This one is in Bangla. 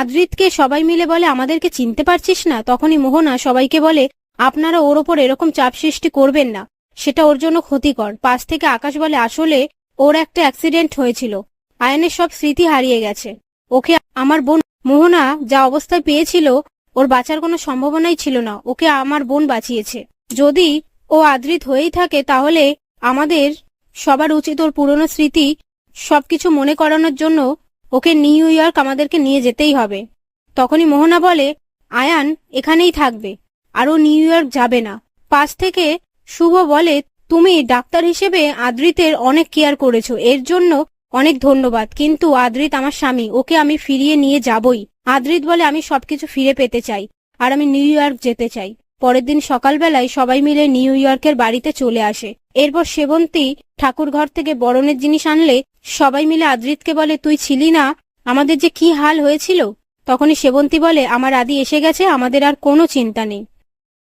আদ্রিতকে সবাই মিলে বলে, আমাদেরকে চিনতে পারছিস না? তখনই মোহনা সবাইকে বলে, আপনারা ওর ওপর এরকম চাপ সৃষ্টি করবেন না। সেটা ওর জন্য ক্ষতিকর। পাশ থেকে আকাশ বলে, আসলে ওর একটা অ্যাক্সিডেন্ট হয়েছিল। আয়নের সব স্মৃতি হারিয়ে গেছে। ওকে আমার বোন মোহনা যা অবস্থায় পেয়েছিল, ওর বাঁচার কোনো সম্ভাবনাই ছিল না। ওকে আমার বোন বাঁচিয়েছে। যদি ও আদৃত হয়েই থাকে, তাহলে আমাদের সবার উচিত ওর পুরনো স্মৃতি সবকিছু মনে করানোর জন্য ওকে নিউ ইয়র্ক আমাদেরকে নিয়ে যেতেই হবে। তখনই মোহনা বলে, আয়ান, এখানেই থাকবে। আর ও নিউ ইয়র্ক যাবে না। পাশ থেকে শুভ বলে, তুমি ডাক্তার হিসেবে আদ্রিতের অনেক কেয়ার করেছ। এর জন্য অনেক ধন্যবাদ। কিন্তু আদ্রিত আমার স্বামী, ওকে আমি ফিরিয়ে নিয়ে যাবই। আদ্রিত বলে, আমি সবকিছু ফিরে পেতে চাই। আর আমি নিউ ইয়র্ক যেতে চাই। পরের দিন সকালবেলায় সবাই মিলে নিউ ইয়র্কের বাড়িতে চলে আসে। এরপর সেবন্তী ঠাকুর ঘর থেকে বরণের জিনিস আনলে সবাই মিলে আদৃতকে বলে, তুই ছিলি না? আমাদের যে কি হাল হয়েছিল? তখনই সেবন্তী বলে, আমার আদি এসে গেছে, আমাদের আর কোনো চিন্তা নেই।